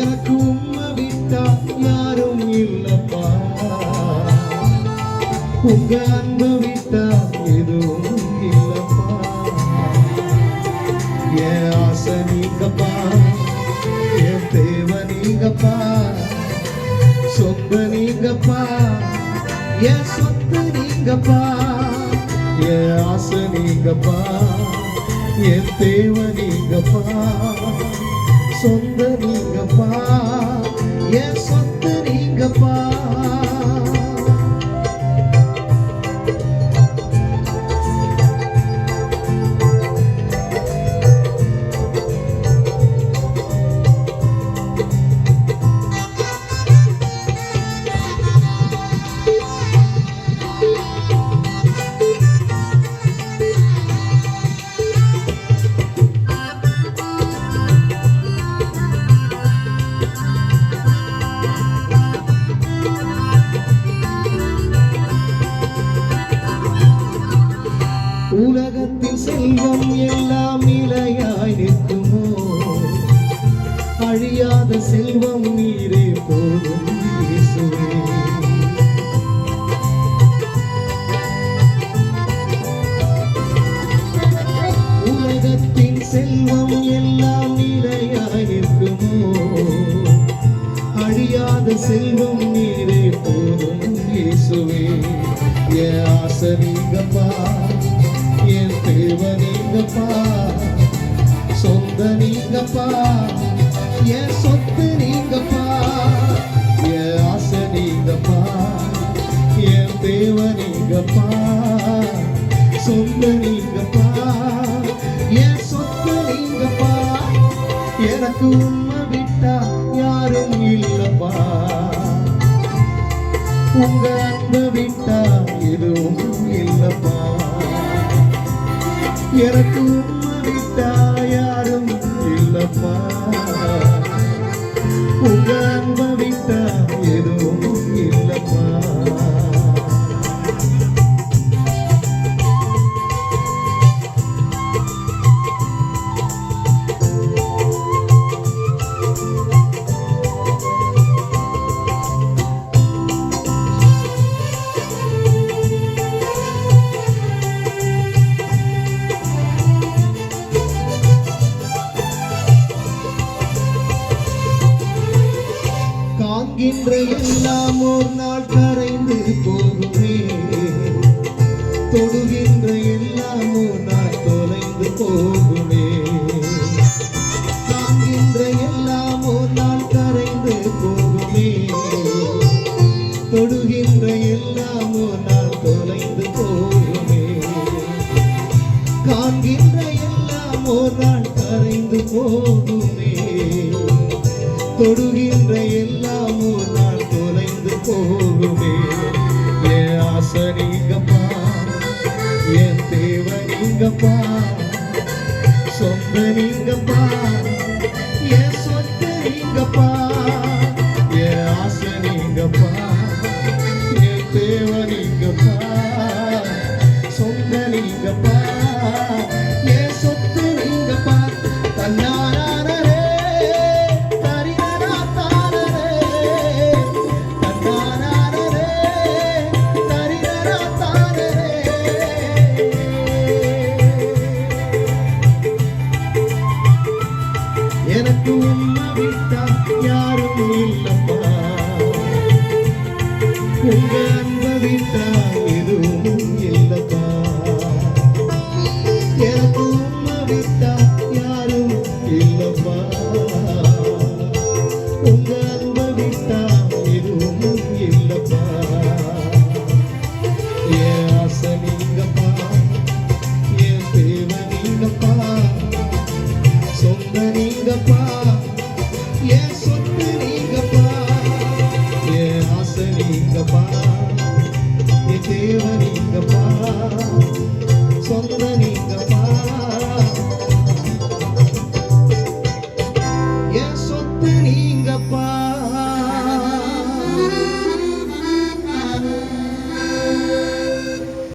எனக்கு உம்மை விட்டா யாரும் இல்லப்பா. உங்க அன்பு விட்டா எதுவும் இல்லப்பா. என் ஆசை நீங்கப்பா என் தேவை நீங்கப்பா. சொந்த நீங்கப்பா என் சொத்து நீங்கப்பா. என் ஆசை நீங்கப்பா என் தேவை நீங்கப்பா. சொந்த நீங்கப்பா என் உலகத்தின் எல்லாம் நிலையாய் நிற்குமோ? அழியாத செல்வம் நீரே போதும் இயேசுவே. உலகத்தின் செல்வம் எல்லாம் நிலையாய் நிற்குமோ? அழியாத செல்வம் நீரே போதும் இயேசுவே. ஏ ஆசரிகப்பா நீங்கப்பா சொந்த நீங்கப்பா. என் சொத்து நீங்கப்பா. என் ஆசை நீங்கப்பா. என் தேவ நீங்கப்பா. சொந்த நீங்கப்பா. என் சொத்து நீங்கப்பா. எனக்கு உண்மை விட்டா யாரும் இல்லப்பா. உங்க அன்பு விட்டா எதுவும் எனக்கு உண்மை விட்டா யாரும் இல்லப்பா. உங்க அன்பை விட்டா எதுவும் இல்லப்பா. காண்கின்ற எல்லாம் ஒரு நாள் கரைந்து போகுமே. தொடுகின்ற எல்லாம் ஒரு நாள் தொலைந்து போகுமே. தாங்கின்ற எல்லாம் ஒரு நாள் கரைந்து போகுமே. தொடுகின்ற எல்லாம் ஒரு நாள் தொலைந்து போகுமே. காண்கின்ற எல்லாம் ஒரு நாள் கரைந்து போகுமே. தொடுகின்ற நீங்கப்பா. சொந்த நீங்கப்பா. என் சொத்து நீங்கப்பா. என் ஆசை நீங்கப்பா. என் தேவை நீங்கப்பா. சொந்த நீங்கப்பா. எனக்கு உம்மை விட்டா யாரும் இல்லம்மா உங்க அன்பை விட்டா எதுவும் இல்லப்பா. எனக்கு உம்மை விட்டா யாரும் இல்லப்பா. உங்க